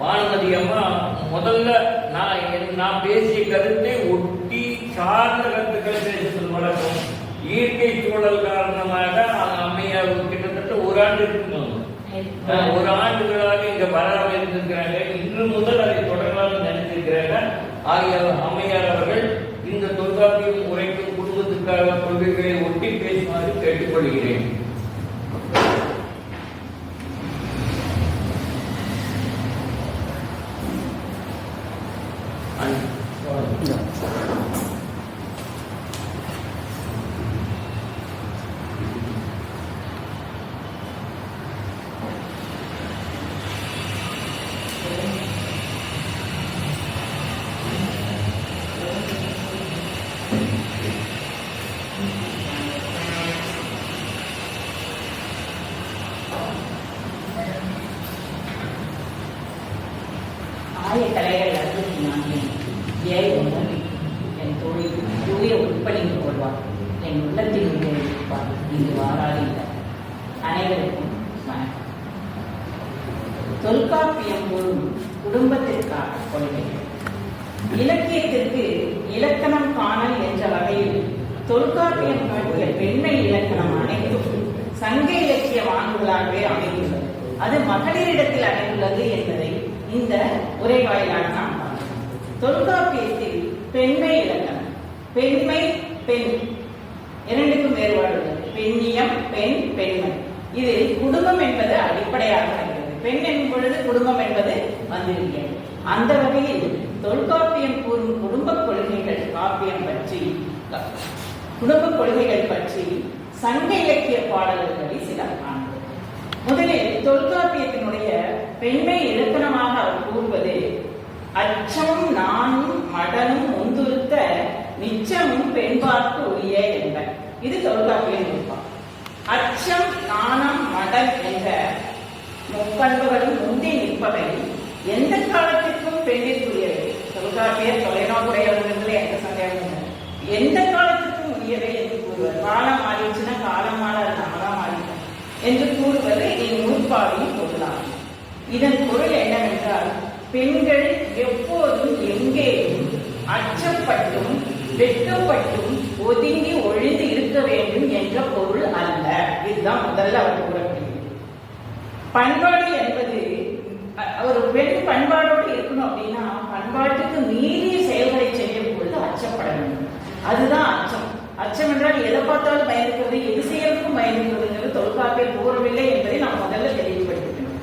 வானமதி அம்மா முதல்ல நான் என்- நான் பேசிய கருத்தை ஒட்டி சார்ந்த கருத்துக்களை பேசுவது வழக்கம். இயற்கை சூழல் காரணமாக அந்த அம்மையார் கிட்டத்தட்ட ஒரு ஆண்டு இருக்கும் ஒரு ஆண்டுகளாக இங்க வராமல் இருந்திருக்கிறாங்க இன்று முதல் அதை தொடரலாம்னு நினைத்திருக்கிறாங்க. ஆகிய அம்மையார் அவர்கள் இந்த தொல்காப்பியம் உரைக்கும் குடும்பத்துக்காக கொள்கைகளை ஒட்டி பேசுமாறு கேட்டுக்கொள்கிறேன் ஆய கலைகள் அறுபத்தி நான்கு ஏ உணவு என் தொழில் தூய உட்பணிந்து கொள்வார் என் உள்ளத்தில் இருப்பார் இங்கு வாராது இல்லை அனைவருக்கும் வணக்கம் தொல்காப்பியம் கூறும் குடும்பத்திற்கான கொள்கை இலக்கியத்திற்கு இலக்கணம் காணல் என்ற வகையில் தொல்காப்பியம் காட்டிய பெண்மை இலக்கணம் அனைத்தும் சங்க இலக்கிய வாங்குதலாகவே அமைந்துள்ளது அது மகளிரிடத்தில் அமைந்துள்ளது என்பதை இந்த உரை வாயிலாக நாம் தொல்காப்பியத்தில் பெண்மை இலக்கணம். பெண்மை பெண். இரண்டுக்கும் வேறுபாடு உள்ளது பெண்ணியம் பெண் பெண்மை. இது குடும்பம் என்பது அடிப்படையாக வருகிறது பெண் என்னும் பொழுது குடும்பம் என்பது வந்திருக்கிறது. அந்த வகையில் தொல்காப்பியம் கூறும் குடும்ப கொள்கைகள் காப்பியம் பற்றி குடும்ப கொள்கைகள் பற்றி சங்க இலக்கிய பாடல்களை சில காண்போம். முதலில் தொல்காப்பியத்தினுடைய பெண்மை இலக்கணமாக அவர் கூறுவது அச்சமும் நானும் மடனும் முந்துருத்த நிச்சமும் பெண்பார்க்கு உரிய என்பர். இது தொல்காப்பியம் இருப்பார் அச்சம் நாணம் மடன் என்ற முப்பண்புகளும் முந்தி நிற்பவை எந்த காலத்தில் பெண்ணிற்குரியவை. தொல்காப்பியர் தொலைநோக்குடையவர்கள் எந்த சந்தேகமும் எந்த காலத்துக்கும் உரியவை என்று கூறுவர். காலம் மாறிடுச்சுன்னா காலம் மாற நாளாக மாறிட்டோம் என்று கூறுவது இந்நூற்பாவின் பொருளாகும் இதன் பொருள் என்னவென்றால் பெண்கள் எப்போதும் எங்கேயும் அச்சப்பட்டும் வெட்கப்பட்டும் ஒதுங்கி ஒழிந்து இருக்க வேண்டும் என்ற பொருள் அல்ல. இதுதான் முதல்ல அவர் கூறப்படுகிறது பண்பாடு என்பது ஒரு வெளி பண்பாடோடு இருக்கணும் அப்படின்னா பண்பாட்டுக்கு மீறிய செயல்களை செய்யும் பொழுது அச்சப்பட வேண்டும். அதுதான் அச்சம். அச்சம் என்றால் எதை பார்த்தாலும் பயந்துக்கிறது எது செய்யறதுக்கும் பயந்துக்கிறதுங்கிறது தொல்காப்பியர் கூறவில்லை என்பதை நாம் முதல்ல தெளிவுபடுத்திக்கணும்.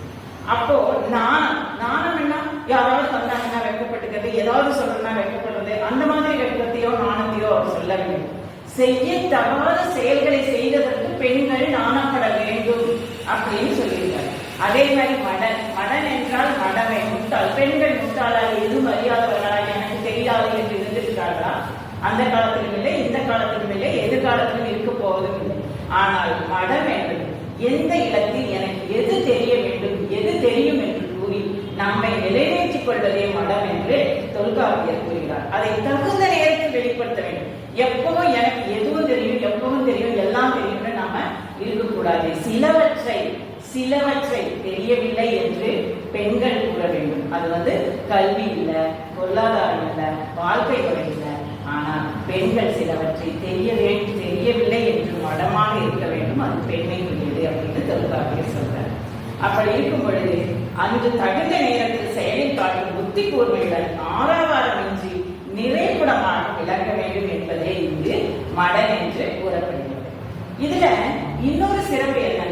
அப்போ நாணம் நாணம் என்ன? யாராவது வந்தாங்கன்னா வெட்கப்பட்டுக்கிறது ஏதாவது சொல்லணும்னா வெட்கப்படுறது அந்த மாதிரி வெட்கத்தையோ நாணத்தையோ அவர் வேண்டும். செய்ய தகாத செயல்களை செய்வதற்கு பெண்கள் நாணப்பட வேண்டும் அப்படின்னு சொல்லியிருக்காரு. அதே மாதிரி மடன். மடன் என்றால் மடமை முட்டாள். பெண்கள் முட்டாளாக எது மரியாதவர்களா எனக்கு தெரியாது என்று இருந்திருக்கிறார்களா? அந்த காலத்திலும் இல்லை இந்த காலத்திலும் இல்லை எதிர்காலத்திலும் இருக்க போவதும் இல்லை. ஆனால் மடம் என்பது எந்த இடத்தில் எனக்கு எது தெரிய வேண்டும் எது தெரியும் என்று கூறி நம்மை நிறைவேற்றிக் கொள்வதே மடம் என்று தொல்காப்பியர் கூறுகிறார். அதை தகுந்த நேரத்தில் வெளிப்படுத்த வேண்டும். எப்பவும் எனக்கு எதுவும் தெரியும் எப்பவும் தெரியும் எல்லாம் தெரியும்னு நாம இருக்கக்கூடாது சிலவற்றை சிலவற்றை தெரியவில்லை என்று பெண்கள் கூற வேண்டும். அது வந்து கல்வி இல்லை பொருளாதாரம் இல்லை வாழ்க்கை முறை இல்லை. ஆனால் பெண்கள் சிலவற்றை தெரிய வேண்டும் தெரியவில்லை என்று மடமாக இருக்க வேண்டும். அது பெண்மைக்குரியது அப்படின்னு தொல்காப்பியர் சொல்றார் அப்படி இருக்கும் பொழுது அன்று தகுந்த நேரத்தில் செயலில் காட்டும் புத்தி கூர்மையுடன் ஆறாவாரமின்றி நிறைகுடமாக விளங்க வேண்டும் என்பதே இங்கு மடன் என்று கூறப்படுகிறது. இதுல இன்னொரு சிறப்பு என்ன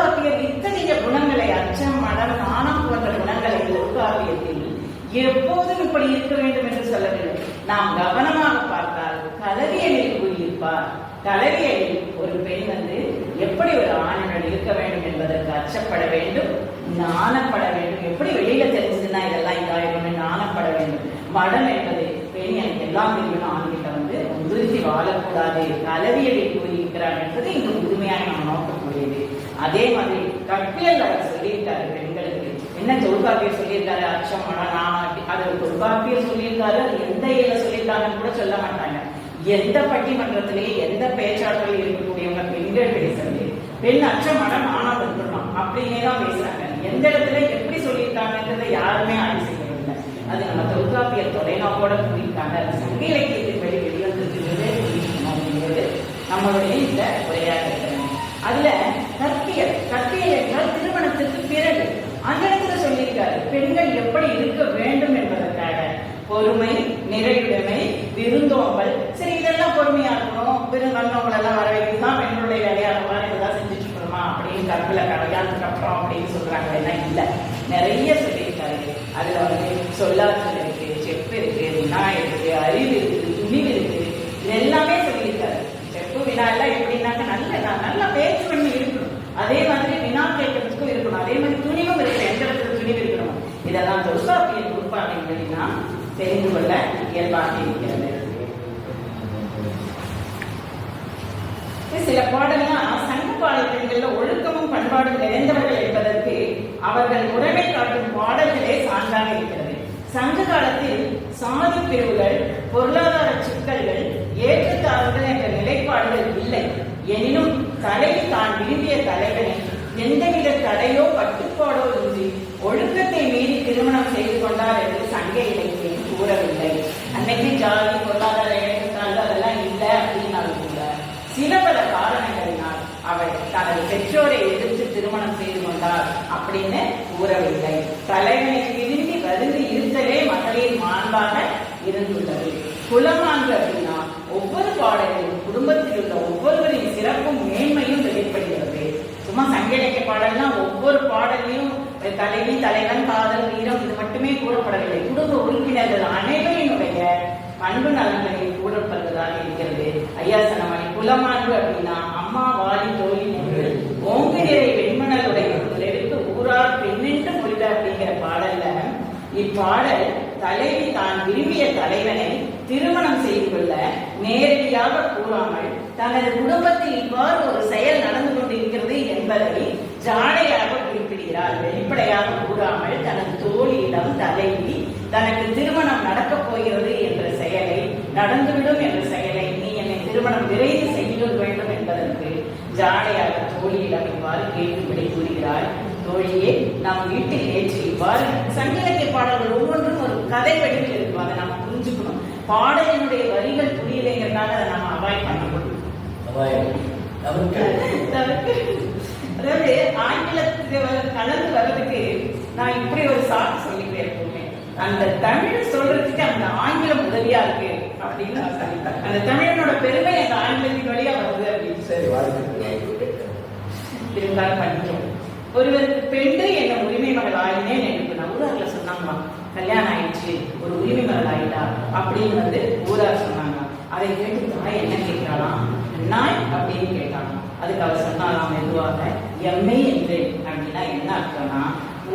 தொல்காப்பியர் இத்தகைய குணங்களை அச்சம் மனம் நாணம் போன்ற குணங்களை தொல்காப்பியத்தில் எப்போதும் இப்படி இருக்க வேண்டும் என்று சொல்லவில்லை. நாம் கவனமாக பார்த்தால் கலவியலில் கூறியிருப்பார் கலவியலில் ஒரு பெண் வந்து எப்படி ஒரு ஆணுடன் இருக்க வேண்டும் என்பதற்கு அச்சப்பட வேண்டும் நாணப்பட வேண்டும் எப்படி வெளியில தெரிஞ்சதுன்னா இதெல்லாம் இதாயிடும்னு நாணப்பட வேண்டும். மடம் என்பது பெண் எனக்கு எல்லாம் தெரியும் ஆண்கிட்ட வந்து உறுதி வாழக்கூடாது. கலவியலில் கூறியிருக்கிறார் என்பது இங்கு அதே மாதிரி கற்பியல் அவர் சொல்லியிருக்காரு பெண்களுக்கு. என்ன தொல்காப்பியர் சொல்லியிருக்காரு அச்சம் நான் அது தொல்காப்பியர் சொல்லியிருக்காரு அது எந்த இல சொல்லியிருக்காங்கன்னு கூட சொல்ல மாட்டாங்க. எந்த பட்டிமன்றத்திலேயே எந்த பேச்சாற்றல் இருக்கக்கூடியவங்க பெண்கள் பேசுறது. பெண் அச்சம் ஆனா நாணம் அப்படின்னே தான் பேசுறாங்க. எந்த இடத்துல எப்படி சொல்லியிருக்காங்கன்றதை யாருமே ஆய்வு செய்யவில்லை. அது நம்ம தொல்காப்பியர் தொலைநோக்கோட கூறியிருக்காங்க. அது சங்க இலக்கியத்தின் வழி வெளிவந்திருக்கிறது அப்படிங்கிறது நம்மளுடைய இந்த உரையாக இருக்கிறாங்க அதுல திருமணத்திற்கு பிறகு அந்த இடத்துல சொல்லியிருக்காரு பெண்கள் எப்படி இருக்க வேண்டும் என்பதற்காக? பொறுமை நிறைவுடைமை விருந்தோம்பல். சரி இதெல்லாம் பொறுமையா இருக்கணும். விருந்தோம்பல் எல்லாம் வர பெண்களுடைய வேலையா இருக்கலாம் இதெல்லாம் செஞ்சுட்டு இருக்கணுமா? அப்படின்னு கற்பில கல்யாணத்துக்கு அப்புறம் அப்படின்னு சொல்றாங்க எல்லாம் இல்ல. நிறைய சொல்லியிருக்காரு. அதுல வந்து சொல்லாற்றல் இருக்கு செப்பு இருக்கு வினா இருக்கு அறிவு இருக்கு துணிவு இருக்கு. எல்லாமே சொல்லியிருக்காரு. செப்பு வினா எல்லாம் எப்படின்னாக்க நல்ல நல்லா பேச்சு பண்ணி இருக்கணும். அதே மாதிரி வினா கேட்க இருக்கணும். அதே மாதிரி துணிவும் இருக்கு. எந்த இடத்துல துணிவு இருக்கணும். இதெல்லாம் தொல்காப்பியன் உட்பாட்டின் நாம் தெரிந்து கொள்ள இயல்பாக இருக்கிறது. சில பாடல்லாம் சங்க பாடல்கள்ல ஒழுக்கமும் பண்பாடும் நிறைந்தவர்கள் என்பதற்கு அவர்கள் உறவை காட்டும் பாடல்களே சான்றாக இருக்கிறது. சங்க காலத்தில் சாதி பிரிவுகள் பொருளாதார சிக்கல்கள் ஏற்றத்தாழ்வுகள் என்ற நிலைப்பாடுகள் இல்லை. எனினும் தலை தான் விரும்பிய தலைவனை எந்தவித தடையோ கட்டுப்பாடோ இன்றி ஒழுக்கத்தை மீறி திருமணம் செய்து கொண்டார் என்று சங்க இலக்கியம் கூறவில்லை. அன்னைக்கு ஜாதி பொருளாதார ஏற்றத்தாழ்வு அதெல்லாம் இல்லை அப்படின்னாலும் கூட சில பல காரணங்களினால் அவள் தனது பெற்றோரை எதிர்த்து திருமணம் செய்து கொண்டார் அப்படின்னு கூறவில்லை. தலைவனை விரும்பி வருந்து இருத்தலே மகளிர் மாண்பாக இருந்துள்ளது. குலமாண்பு அப்படின்னா ஒவ்வொரு பாடலிலும் குடும்பத்தில் உள்ள ஒவ்வொருவரின் அபிநயிக்க பாடல்னா ஒவ்வொரு பாடலையும் தலைவி தலைவன் காதல் வீரம் இது மட்டுமே கூறப்படவில்லை. குடும்ப உறுப்பினர்கள் அனைவரினுடைய பண்பு நலன்களை கூறப்படுவதாக இருக்கிறது. ஐயா சனமணி குலமாண்பு அப்படின்னா அம்மா வாரி தோழி என்று ஓங்குநிலை வெண்மணலுடைய விளைவிற்கு ஊரார் பெண்ணென்று மொழித அப்படிங்கிற பாடல்ல இப்பாடல் தலைவி தான் விரும்பிய தலைவனை திருமணம் செய்து கொள்ள நேரடியாக கூறாமல் தனது குடும்பத்தில் இவ்வாறு ஒரு செயல் நடந்து கொண்டிருக்கிறது என்பதை ஜாடையாக குறிப்பிடுகிறார். வெளிப்படையாக கூறாமல் தனது தோழியிடம் தலைவி தனக்கு திருமணம் நடக்கப் போகிறது என்ற செயலை நடந்துவிடும் என்ற செயலை நீ என்னை திருமணம் விரைந்து செய்ய வேண்டும் என்பதற்கு ஜாடையாக தோழியிடம் இவ்வாறு கேட்கும்படி கூறுகிறார். தோழியே நம் வீட்டில் ஏற்றி இவ்வாறு சங்கிலக்கிய பாடல்கள் ஒவ்வொன்றும் ஒரு கதை வடிவில் இருக்கும் அதை பாடலினுடைய வரிகள் புரியலைங்கிறதுனால அதை நம்ம அவாய்ட் பண்ணணும் அதாவது ஆங்கிலத்துக்கு கலந்து வர்றதுக்கு நான் இப்படி ஒரு சாக்கு சொல்லிக்கிறேன் எப்பவுமே அந்த தமிழ் சொல்றதுக்கு அந்த ஆங்கிலம் உதவியா இருக்கு அப்படின்னு அந்த தமிழனோட பெருமை அந்த ஆங்கிலத்தின் வழியா வருது அப்படின்னு. சரி வாழ்த்துக்கள். இருந்தாலும் பண்ணிக்கிறோம் ஒருவருக்கு பெண்டு அப்படின்னு வந்து ஊரார் சொன்னாங்க. அதை கேட்டு தாய் என்ன கேட்கிறாளாம் நாய் அப்படின்னு கேட்டாங்க. அதுக்கு அவர் சொன்னாலாம் மெதுவாக எம்மை என்றேன் அப்படின்னா என்ன அர்த்தம்னா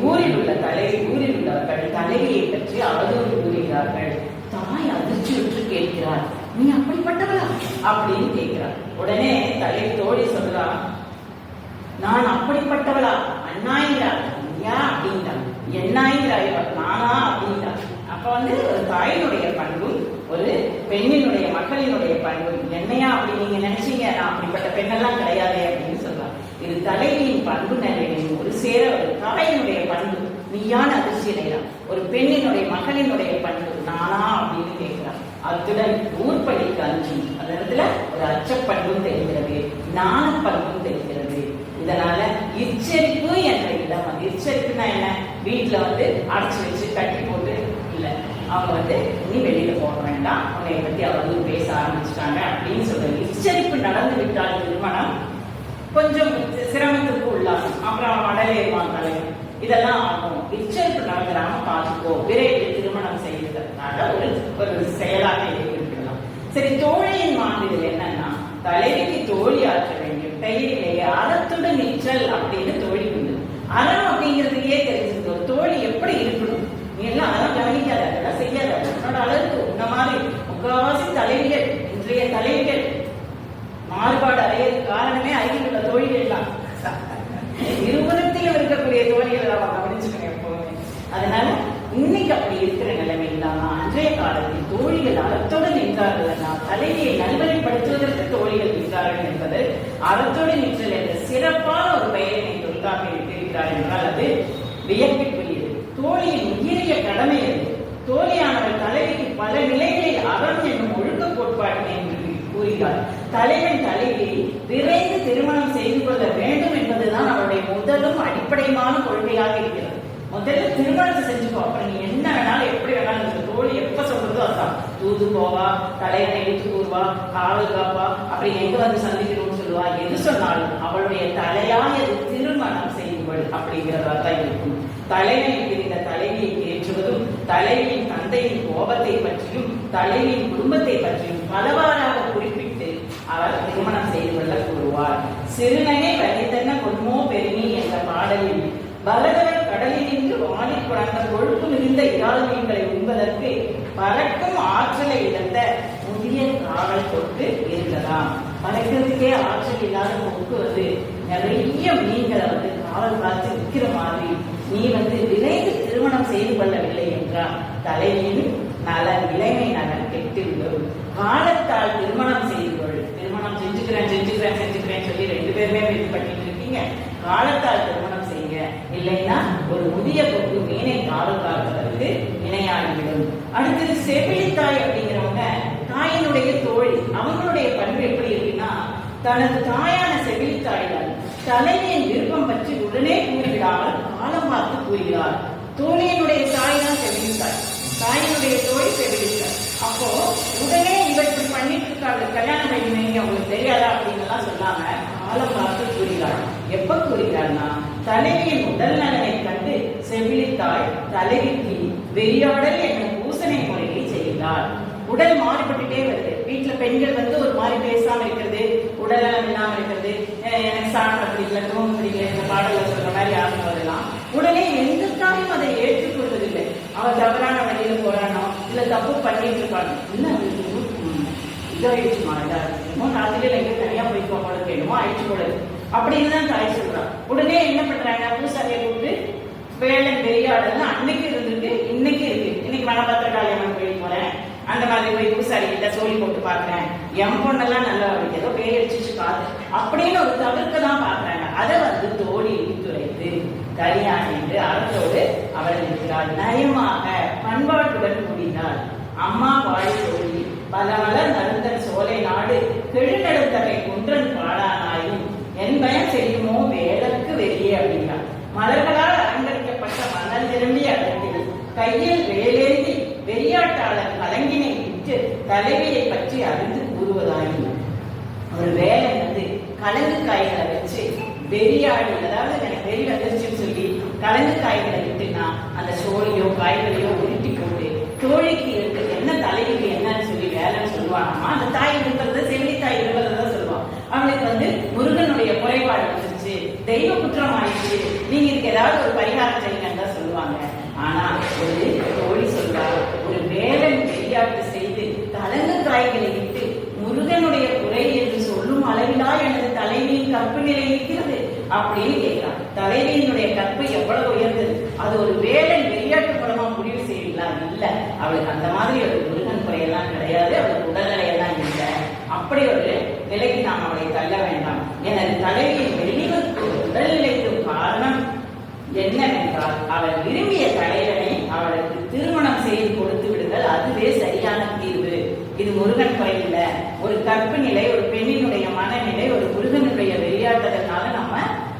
ஊரில் உள்ள தலை ஊரில் உள்ளவர்கள் தலையை பற்றி அவதூறு கூறுகிறார்கள். தாய் அதிர்ச்சியுற்று கேட்கிறார். நீ அப்படிப்பட்டவளா? அப்படின்னு கேட்கிறார். உடனே தலை தோழி சொல்றா நான் அப்படிப்பட்டவளா? அண்ணாயிரா ஐயா அப்படின்றான் என்னாயிரா நானா? அப்படின்றான் அப்ப வந்து ஒரு தாயினுடைய பண்பும் ஒரு பெண்ணினுடைய மக்களினுடைய பண்பும். என்னையா அப்படி நீங்க நினைச்சீங்க? நான் அப்படிப்பட்ட பெண்ணெல்லாம் கிடையாது அப்படின்னு சொல்றான் இது தலைவியின் பண்பு நிலையின் ஒரு சேர ஒரு தலையினுடைய பண்பு. நீயான அதிர்ச்சி அடைகிறான் ஒரு பெண்ணினுடைய மகளினுடைய பண்பு நானா அப்படின்னு கேட்கிறான் அத்துடன் ஊர்படிக்கு அஞ்சி. அந்த இடத்துல ஒரு அச்சப்பண்பும் தெரிகிறது நாணப்பண்பும் தெரிகிறது. இதனால இச்சரிப்பு என்ற இடம் அது இச்சரிப்புனா என்ன? வீட்டுல வந்து அடைச்சு வச்சு கட்டி போட்டு அவங்க வந்து நீ வெளியில போக வேண்டாம். உன்னை பத்தி அவங்க பேச ஆரம்பிச்சிட்டாங்க அப்படின்னு சொல்றது. உச்சரிப்பு நடந்து விட்டால் திருமணம் கொஞ்சம் சிரமத்துக்கு உள்ளாகும். அப்புறம் மடலேறுவாங்க தலைவன் இதெல்லாம் ஆகும். உச்சரிப்பு நடந்துடாம பார்த்துக்கோ. விரைவில் திருமணம் செய்வதற்காக ஒரு ஒரு செயலாக இருக்கலாம் சரி தோழியின் மாண்டில் என்னன்னா தலைவிக்கு தோழி ஆற்ற வேண்டும். பெயரிலேயே அறத்துடன் நிற்றல் அப்படின்னு தோழி உண்டு. அறம் அப்படிங்கிறதுக்கே தெரிஞ்சிருக்கு தோழி எப்படி இருக்கணும்? எல்லாம் அறம் உன்னோட உன்ன மாதிரி முக்காவாசி தலைவிகள் இன்றைய தலைவிகள். மாறுபாடு அடையது காரணமே அருகில் உள்ள தோழிகள் தான். இருபுறத்திலும் இருக்கக்கூடிய தோழிகளை நம்ம கவனிச்சுக்கணும் எப்பவுமே. அதனால இன்னைக்கு அப்படி இருக்கிற நிலைமை இல்லாம அன்றைய காலத்தில் தோழிகள் அறத்தோடு நின்றார்கள்னா தலைவியை நல்வழிப்படுத்துவதற்கு தோழிகள் நின்றார்கள் என்பது அறத்தோடு நிற்றல் என்ற சிறப்பான ஒரு பெயரினை தொல்காப்பில் இருக்கிறார் என்றால் அது வியப்பிற்குரியது. தோழியின் தோழியானவள் தலைவிக்கு பல நிலைகளில் அறம் என்னும் ஒழுக்க கோட்பாட்டினை என்று கூறுகிறார் தலைவன் தலைவி விரைந்து திருமணம் செய்து கொள்ள வேண்டும் என்பதுதான் அவருடைய முதலும் அடிப்படையுமான கொள்கையாக இருக்கிறது. முதல்ல திருமணத்தை செஞ்சுக்கோ அப்புறம் நீ என்ன வேணாலும் எப்படி வேணாலும் இந்த தோழி எப்ப சொல்றதோ அதான் தூது போவா தலைவனை எடுத்து கூறுவா காவல் காப்பா அப்படி எங்க வந்து சந்திக்கணும்னு சொல்லுவா எது சொன்னாலும் அவளுடைய தலையாயது திருமணம் செய்து கொள் அப்படிங்கிறதா தான் இருக்கும். தலைவனுக்கு தலைவியின் தந்தையின் கோபத்தை பற்றியும் தலைவியின் குடும்பத்தை பற்றியும் பலவாறாக குறிப்பிட்டு அவர் திருமணம் செய்து கொள்ள கூறுவார். சிறுநகை வகைத்தன்ன பொன்மோ பெருமி என்ற பாடலில் பரதவர் கடலில் நின்று வாடி குழந்த கொழுப்பு மிகுந்த இறால் மீன்களை உண்பதற்கு பறக்கும் ஆற்றலை இழந்த முதிய காவல் தொட்டு இருந்ததாம் பறக்கிறதுக்கே ஆற்றல் இல்லாத கொக்கு வந்து நிறைய மீன்களை வந்து காவல் காத்து விற்கிற மாதிரி. நீ வந்து விரைந்து திருமணம் செய்து கொள்ளவில்லை என்றால் தலைவியின் நலன் இளைமை நலன் கெட்டுவிடும் காலத்தால் திருமணம் செய்து கொள் திருமணம் செஞ்சுக்கிறேன் செஞ்சுக்கிறேன் செஞ்சுக்கிறேன் சொல்லி ரெண்டு பேருமே இது பண்ணிட்டு இருக்கீங்க. காலத்தால் திருமணம் செய்யுங்க இல்லைன்னா ஒரு முதிய பொண்ணு மீனை காவல் காப்பதற்கு இணையாகிவிடும். அடுத்தது செவிலித்தாய் அப்படிங்கிறவங்க தாயினுடைய தோழி அவங்களுடைய பண்பு எப்படி இருக்குன்னா தனது தாயான செவிலித்தாயிடம் தலைமையின் விருப்பம் பற்றி உடனே கூறிவிடாமல் காலம் பார்த்து கூறுகிறார் தோழியினுடைய தாய் தான் செவிலித்தாய் தாயினுடைய தோழி செவிலித்தாய் அப்போ உடனே இவர் இப்படி பண்ணிட்டு இருக்காங்க கல்யாணம் பண்ணி அவங்களுக்கு தெரியாதா அப்படின்னு சொல்லாம காலம் பார்த்து கூறுகிறார் எப்ப கூறுகிறார்னா தலைவியின் உடல் நலனை கண்டு செவிலித்தாய் தலைவிக்கு வெறியாடல் என்ற பூசணை முறையை செய்கிறார் உடல் மாறுபட்டுட்டே வருது. வீட்டுல பெண்கள் வந்து ஒரு மாதிரி பேசாம இருக்கிறது உடல் நலம் இல்லாம இருக்கிறது. எனக்கு சாப்பிட பிடிக்கல தூங்க பிடிக்கல இந்த பாடல சொல்ற மாதிரி ஆகும் போதெல்லாம் உடனே எந்த தாயும் அதை ஏற்றுக்கொள்வதில்லை அவன் தவறான வழியில போறானோ? இல்ல தப்பு பண்ணிட்டு இருக்கானோ? இல்ல இதாயிடுச்சுமா இதா என்னமோ ராத்திரியில எங்க தனியா போய் போக என்னமோ ஆயிடுச்சு போல அப்படின்னு தான் தாய் சொல்றான் உடனே என்ன பண்றாங்க? பூசாரியை கூப்பிட்டு வேலை பெரியாடல் அன்னைக்கு இருந்துட்டு இன்னைக்கு இருக்கு. இன்னைக்கு வனபத்திரகாளி அம்மன் போய் போறேன். அந்த மாதிரி போய் பூசாரி கிட்ட சோழி போட்டு பாக்குறேன் என் பொண்ணெல்லாம் நல்லா அவளுக்கு ஏதோ பேர் அடிச்சு காது. அப்படின்னு ஒரு தவிர்க்க தான் பாக்குறாங்க அதை வந்து தோழி துறை கல்யாணம் என்று அறத்தோடு அவள் இருக்கிறாள் நயமாக பண்பாட்டுடன் கூடினாள். அம்மா வாய் தோழி பல மலர் நருந்தன் சோலை நாடு கெழுநடுத்தகை குன்றன் பாடானாயும் என் பயம் செய்யுமோ வேலற்கு வெளியே அப்படிங்கிறார் மலர்களால் அலங்கரிக்கப்பட்ட மணல் திரும்பிய இடத்தில் கையில் வேலேந்தி வெறியாட்டாளர் கலங்கினை விட்டு தலைவியை பற்றி அறிந்து கூறுவதாயும் ஒரு வேலை வந்து கலங்கு காய்களை வச்சு வெறியாடி அதாவது எனக்கு வெறி வந்துருச்சு கலந்து கலங்கு காய்களை விட்டுனா அந்த சோழியோ காய்களையோ உருட்டி போட்டு தோழிக்கு இருக்கு என்ன தலைவிக்கு என்னன்னு சொல்லி வேலைன்னு சொல்லுவாங்கம்மா அந்த தாய் இருக்கிறத செவிலி தாய் இருக்கிறதா சொல்லுவான் அவனுக்கு வந்து முருகனுடைய குறைபாடு வந்துருச்சு. தெய்வ குற்றம் ஆயிடுச்சு. நீங்க இதுக்கு ஏதாவது ஒரு பரிகாரம் செய்யுங்கன்னு தான் சொல்லுவாங்க. ஆனா ஒரு தோழி சொல்றா ஒரு வேலை வெறியாட்டு செய்து கலங்கு காய்களை விட்டு முருகனுடைய குறை என்று சொல்லும் அளவிலா எனது தலைவியின் கற்பு நிலை இருக்கிறது அப்படின்னு கேட்கிறான் தலைவியினுடைய கற்பு எவ்வளவு உயர்ந்தது? அது ஒரு வேலை விளையாட்டு படமா முடிவு செய்யலாம் இல்ல. அவளுக்கு அந்த மாதிரி ஒரு முருகன் குறையெல்லாம் கிடையாது. அவளுக்கு உடல்நிலையெல்லாம் இல்லை. அப்படி ஒரு நிலைக்கு நாம் அவளை தள்ள வேண்டாம். எனது தலைவியின் வெளிவருக்கு உடல்நிலைக்கு காரணம் என்னவென்றால் அவள் விரும்பிய தலைவனை அவளுக்கு திருமணம் செய்து கொடுத்து விடுதல் அதுவே சரியான தீர்வு. இது முருகன் குறை இல்லை. ஒரு கற்பு நிலை ஒரு பெண்ணினுடைய மனநிலை ஒரு முருகனுடைய வெளியாட்டதனால நம்ம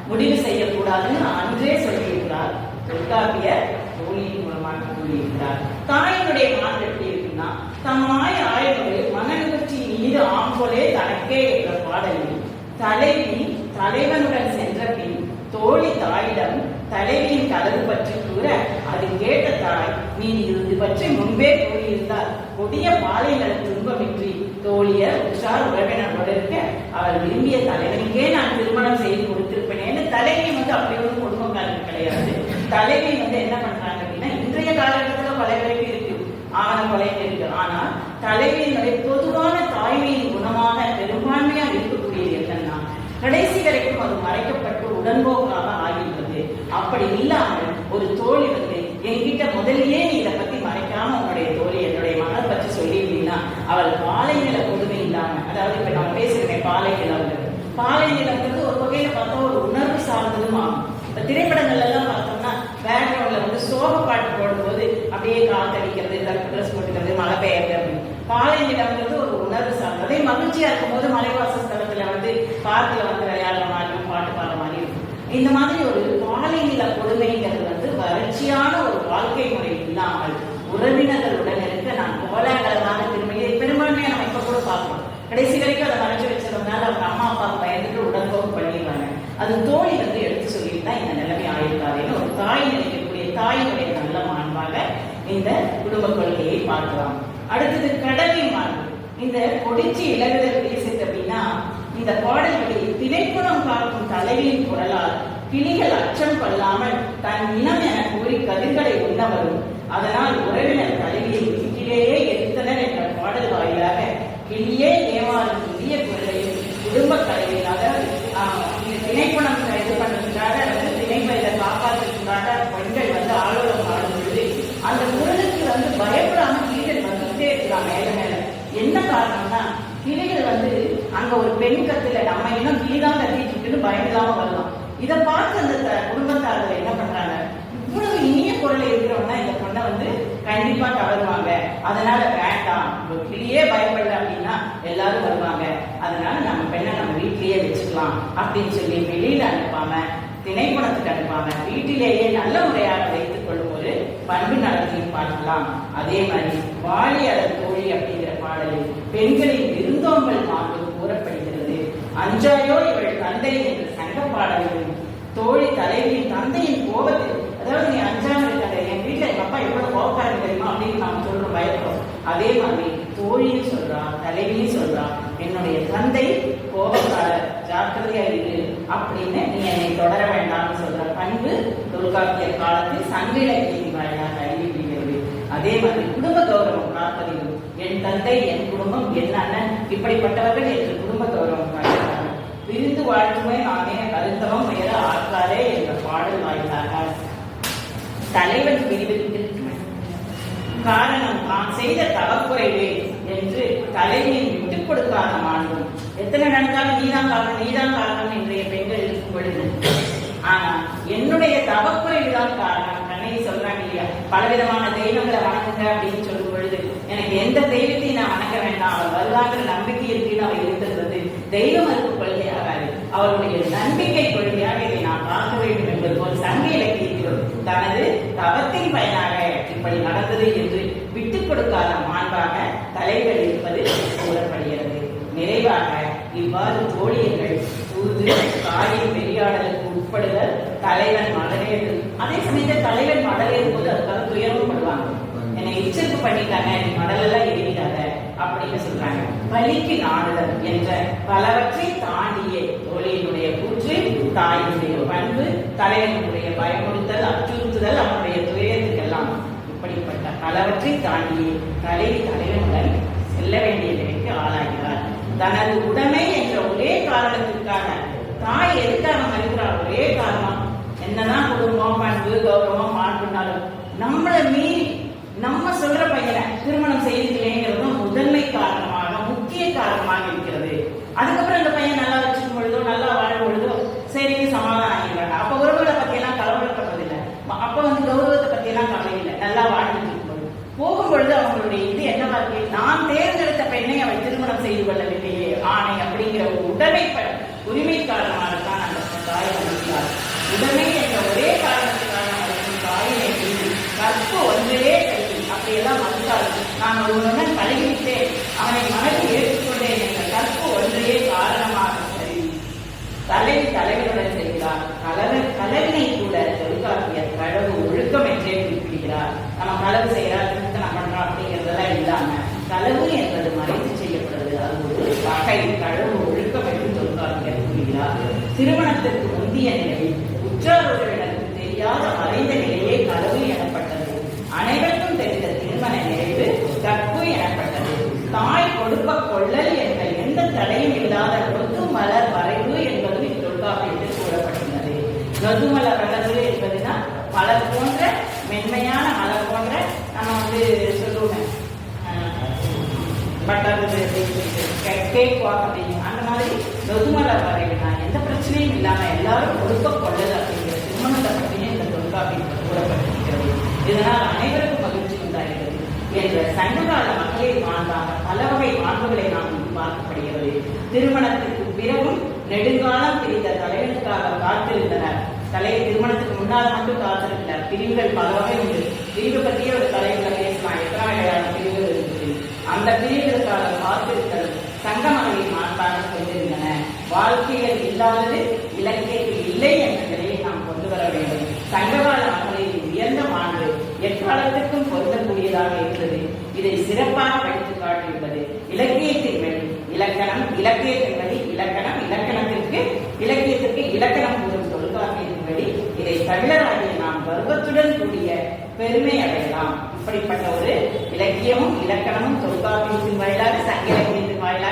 முடிவு செய்யக்கூடாதுன்னு அன்றே சொல்லியிருக்கிறார். தொல்காப்பியர் தோழியின் மூலமாக கூறியிருக்கிறார். தாயினுடைய மாற்றம் எப்படி இருக்குன்னா தம்மாய் ஆய்வுகள் மனநிகழ்ச்சி மீது ஆம்போலே தனக்கே என்ற பாடலில் தலைவி தலைவனுடன் சென்ற பின் தோழி தாயிடம் தலைவியின் கதவு பற்றி கூற அது கேட்ட தாய் நீ இது பற்றி முன்பே கூறியிருந்தார். கொடிய பாலைநில துன்பமின்றி தோழியர் உஷார் உறவினர் இருக்க அவர் விரும்பிய தலைவனுக்கே நான் திருமணம் செய்து கொடுத்திருப்பேனேன்னு தலைவி வந்து அப்படி ஒரு குடும்பக்காரர் கிடையாது. தலைவி வந்து என்ன பண்றாங்க அப்படின்னா இன்றைய காலகட்டத்துல பல பேருக்கு இருக்கு. ஆன கொலை இருக்கு. ஆனா தலைவியினுடைய பொதுவான தாய்மையின் குணமான பெரும்பான்மையா இருக்கக்கூடியது என்னன்னா கடைசி வரைக்கும் அது மறைக்கப்பட்டு உடன்போக ஆகின்றது அப்படி இல்லாமல் ஒரு தோழி வந்து என்கிட்ட முதல்லயே நீ இதை பத்தி மறைக்காம உன்னுடைய தோழி என்னுடைய மகளை பற்றி சொல்லியிருந்தீங்கன்னா அவள் பாலை நில கொடுமை இல்லாம அதாவது இப்ப நம்ம பேசுகிறேன் பாலை நிலங்கிறது பாலை நிலங்கிறது ஒரு வகையில பார்த்தா ஒரு உணர்வு சார்ந்ததும் ஆகும் திரைப்படங்கள்ல எல்லாம் பார்த்தோம்னா பேக்ரவுண்ட்ல வந்து சோக பாட்டு போடும்போது அப்படியே காத்தடிக்கிறது கருப்பு ட்ரெஸ் போட்டுக்கிறது மழை பெய்யறது. அப்படின்னு பாலை நிலம்ன்றது ஒரு உணர்வு சார்ந்தது மகிழ்ச்சியா இருக்கும்போது மலைவாசஸ்தலத்துல வந்து பார்க்கல வந்து விளையாடுற மாதிரியும் பாட்டு பாடுற மாதிரி இருக்கும். இந்த மாதிரி ஒரு பாலை நில கொடுமைங்கிறது வந்து வறட்சியான ஒரு வாழ்க்கை முறை இல்லாமல் உறவினர்களுடன் இருக்க நான் கோலாகலமான திரும்பியை பெரும்பான்மையா நம்ம இப்ப கூட பார்க்கலாம் கடைசி வரைக்கும் அதை மறைச்சு வச்சதுனால அவங்க அம்மா அப்பா பயந்துட்டு உடன்போக்கு பண்ணிடுவாங்க அது தோழி வந்து எடுத்து சொல்லிட்டு தான் இந்த நிலைமை ஆயிருக்காருன்னு ஒரு தாய் நினைக்கக்கூடிய தாயினுடைய நல்ல மாண்பாக இந்த குடும்ப கொள்கையை பார்க்கலாம் அடுத்தது கடமை மாண்பு இந்த கொடிச்சி இலகுதல் பேசுது அப்படின்னா இந்த பாடல்களில் திணைக்குணம் காக்கும் தலைவியின் குரலால் கிளிகள் அச்சம் கொள்ளாமல் தன் இனம் என கூறி கதிர்களை உண்ண வரும் அதனால் உறவினர் தலைவியை வீட்டிலேயே எத்தனர் என்ற பாடல் வாயிலாக கிளியே ஏமாறும் இந்திய குரலையும் குடும்ப கலையை அதாவது ஆஹ், இந்த திணைக்குணம் இது பண்றதுக்காக வந்து திணைப்பை இதை காப்பாற்றுறதுக்காக பெண்கள் வந்து ஆலோசனை பாடும் பொழுது அந்த குரலுக்கு வந்து பயப்படாம கிளிகள் வந்துட்டே இருக்கலாம் மேல மேல என்ன காரணம்னா கிளிகள் வந்து அங்க ஒரு பெண் கத்துல நம்ம இன்னும் கிளிதான் கத்திட்டு இருக்குன்னு பயமில்லாம வரலாம். இதை பார்த்து அந்த குடும்பத்தார்கள் என்ன பண்றாங்க? இவ்வளவு இனிய குரல் இருக்கிறவங்க இந்த பொண்ணை வந்து கண்டிப்பா கவருவாங்க அதனால வேண்டாம். கிளியே பயப்படல அப்படின்னா எல்லாரும் வருவாங்க. அதனால நம்ம பெண்ணை நம்ம வீட்டிலேயே வச்சுக்கலாம் அப்படின்னு சொல்லி வெளியில அனுப்பாம திணைக்குணத்துக்கு அனுப்பாம வீட்டிலேயே நல்ல முறையாக வைத்துக் கொள்ளும் ஒரு பண்பு நடத்தையும் பார்க்கலாம். அதே மாதிரி வாழி அதன் தோழி அப்படிங்கிற அவளை பெண்களின் விருந்தோம்பல் மாண்பு கூறப்படுகிறது. அஞ்சாயோ இவள் தந்தை என்ற சங்க பாடலிலும் தோழி தலைவியின் தந்தையின் கோபத்தில் அதாவது நீ அஞ்சாமல் இருக்காங்க என் வீட்டுல எங்க அப்பா எவ்வளவு கோபக்காரங்க தெரியுமா அப்படின்னு நாம சொல்றோம் பயப்படும் அதே மாதிரி தோழியும் சொல்றா தலைவியும் சொல்றா என்னுடைய தந்தை கோபக்காரர் ஜாக்கிரதையா இருக்கு அப்படின்னு நீ என்னை தொடர வேண்டாம்னு சொல்ற பண்பு தொல்காப்பிய காலத்தில் சங்க இலக்கியத்தின் வாயிலாக அறிவிக்கிறது அதே மாதிரி குடும்ப கௌரவம் காப்பதில் என் தந்தை என் குடும்பம் என் அண்ணன் இப்படிப்பட்டவர்கள் என்று குடும்ப கௌரவம் காட்டுகிறார்கள் விருந்து வாழ்த்துமே நானே கருத்தவம் உயர ஆற்றாரே என்ற பாடல் வாயிலாக தலைவன் பிரிவிற்கு காரணம் தான் செய்த தவக்குறைவே என்று தலைவியின் விட்டுக் கொடுக்காத மாணவன் எத்தனை நடந்தாலும் நீதான் காரணம் நீதான் காரணம் இன்றைய பெண்கள் இருக்கும் பொழுது. ஆனா என்னுடைய தவக்குறைவுதான் காரணம். கண்ணகி சொல்றாங்க இல்லையா? பலவிதமான தெய்வங்களை வணங்குங்க அப்படின்னு சொல்லுவோம் எனக்கு எந்த தெய்வத்தையும் நான் வணங்க வேண்டாம்? அவர் வருவாங்கிற நம்பிக்கை இருக்குன்னு அவர் இருந்திருந்தது தெய்வ மறுப்பு கொள்கையாகாது. அவருடைய நம்பிக்கை கொள்கையாக இதை நான் பார்க்க வேண்டும் என்பது போல் சங்க இலக்கியத்திலும் தனது தவத்தின் பயனாக இப்படி நடந்தது என்று விட்டுக் கொடுக்காத மாண்பாக தலைவர் இருப்பது கூறப்படுகிறது. நிறைவாக இவ்வாறு தோழியர்கள் தூது காயின் வெறியாடலுக்கு உட்படுதல் தலைவன் மடலேறு அதே சமயத்தில் தலைவன் மடலேறும் போது அதுக்காக துயரப்படுவாங்க என்னை எச்சரிப்பு பண்ணிட்டாங்க நீ மடலெல்லாம் எரியாத அப்படின்னு சொல்றாங்க. பலிக்கு நாடுதல் என்ற பலவற்றை தாண்டியே தோழியினுடைய கூற்று தாயினுடைய பண்பு தலைவனுடைய பயமுறுத்தல் அச்சுறுத்துதல் அவனுடைய துயரத்துக்கெல்லாம் இப்படிப்பட்ட பலவற்றை தாண்டிய தலைவி தலைவனுடன் செல்ல வேண்டிய நிலைக்கு ஆளாகிறார் தனது உடைமை என்ற ஒரே காரணத்திற்காக தாய் எதுக்காக மறுக்கிறார் ஒரே காரணம் என்னதான் குடும்பம் பண்பு கௌரவம் மாட்டுனாலும் நம்மளை மீறி நம்ம சொல்ற பையனை திருமணம் செய்திருக்கலைங்கிறதும் முதன்மை காரணமாக முக்கிய காரணமாக இருக்கிறது. அதுக்கப்புறம் அந்த பையன் நல்லா வச்சுக்கும் பொழுதோ நல்லா வாழும் பொழுதோ சரி சமாதானம் ஆகிடுறாங்க அப்ப உறவுகளை பத்தி எல்லாம் கலவரப்படுறதில்லை அப்ப வந்து கௌரவத்தை பத்தி எல்லாம் கவலை இல்லை நல்லா வாழ்ந்துட்டு இருக்கும்போது போகும்பொழுது அவங்களுடைய இது என்னவா இருக்கு நான் தேர்ந்தெடுத்த பெண்ணை அவள் திருமணம் செய்து கொள்ளவில்லையே ஆணை அப்படிங்கிற ஒரு உடைமை ப- உரிமை காரணமாகத்தான் அந்த தாய் மறுக்கிறார் உடைமை என்ற ஒரே காரணத்துக்காக அவர்கள் தாயினை மீறி கற்பு ஒன்றே கல்வி அப்படியெல்லாம் மறுத்தால் நான் ஒருவனுடன் பழகிவிட்டேன். அவனை மனதில் ஏற்றுக்கொண்டேன் என்ற கற்பு ஒன்றையே காரணமாக சரி தலைவி தலைவருடன் செய்கிறார் கலவர் கலவினை கூட தொல்காப்பியர் களவு ஒழுக்கம் என்றே குறிப்பிடுகிறார். நம்ம களவு செய்கிறார் திருத்தனம் பண்றோம் அப்படிங்கிறதெல்லாம் இல்லாம களவு என்பது மறைத்து செய்யப்படுறது அது ஒரு வகை களவு ஒழுக்கம் என்று தொல்காப்பியர் கூறுகிறார் திருமணத்திற்கு முந்திய நிலையில் உற்றார் உறவினருக்கு தெரியாத மறைந்த நிலையே களவு எனப்பட்டது அனைவருக்கும் தெரிந்த திருமண நிறைவு கற்பு எனப்பட்டது தாய் கொடுப்ப கொள்ளல் என்ற எந்த தடையும் இல்லாத நொது மலர் வரைவு என்பது இத்தொல்காப்பியத்தில் கூறப்பட்டுள்ளது நொது மலர் வளர்வு என்பதுனா மலர் போன்ற மென்மையான மலர் போன்ற நம்ம வந்து சொல்லுவோம் பட்டர் கேக் வாக் அந்த மாதிரி நொதுமலர் வரைவுனா எந்த பிரச்சனையும் இல்லாமல் எல்லாரும் ஒழுக்க கொள்ளது அப்படிங்கிற திருமணத்தை பற்றியும் இந்த தொல்காப்பியத்தில் கூறப்பட்டிருக்கிறது. இதனால் அனைவருக்கும் மகிழ்ச்சி உண்டாகிறது. என்ற சங்ககால மக்களை மாண்பாக பல வகை மாண்புகளை நாம் பார்க்கப்படுகிறது திருமணத்திற்கு பிறகும் நெடுங்காலம் பிரிந்த தலைவனுக்காக காத்திருந்தனர். தலை திருமணத்துக்கு முன்னால் மட்டும் காத்திருக்கல பிரிவுகள் பல வகை உண்டு. பிரிவு பற்றிய ஒரு தலைவர்களை பேசலாம் எத்தனை வகையான பிரிவுகள் இருக்குது அந்த பிரிவுகளுக்காக காத்திருக்கிறது சங்க மகளிர் மாண்பாக கொண்டிருந்தன வாழ்க்கைகள் இல்லாதது இலக்கியத்தில் இல்லை என்ற நிலையை நாம் கொண்டு வர வேண்டும். சங்ககால மகளிரின் உயர்ந்த மாண்பு எக்காலத்திற்கும் பொருந்தக்கூடியதாக இருந்தது. இதை சிறப்பாக படித்து காட்டியுள்ளது. இலக்கியத்தின் வழி இலக்கணம் இலக்கியத்தின் வழி இலக்கணம் இலக்கணத்திற்கு இலக்கியத்திற்கு இலக்கணம் கூறும் தொல்காப்பியத்தின் வழி இதை தமிழராகிய நாம் கர்வத்துடன் கூடிய பெருமை அடையலாம். இப்படிப்பட்ட ஒரு இலக்கியமும் இலக்கணமும் தொல்காப்பியத்தின் வழியாக சங்க இலக்கியம்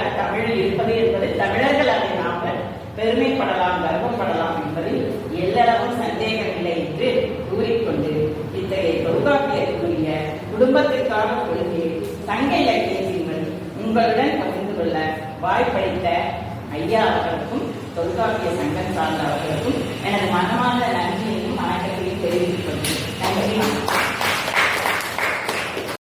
அடையாளமாக தமிழில் இருப்பது என்பதை தமிழர்கள் அதை நாம பெருமைப்படலாம் கர்வப்படலாம் என்பதில் எல்லளவும் சந்தேகம் இல்லை என்று கூறிக்கொண்டு இத்தகைய தொல்காப்பியருக்குரிய குடும்பத்திற்கான கொள்கையை சங்க இலக்கியங்கள் உங்களுடன் பகிர்ந்து கொள்ள வாய்ப்பளித்த ஐயா அவர்களுக்கும் தொல்காப்பிய சங்கம் சார்ந்த அவர்களுக்கும் எனது மனமார்ந்த நன்றியையும் வணக்கத்தையும் தெரிவித்துக் கொள்கிறேன் நன்றி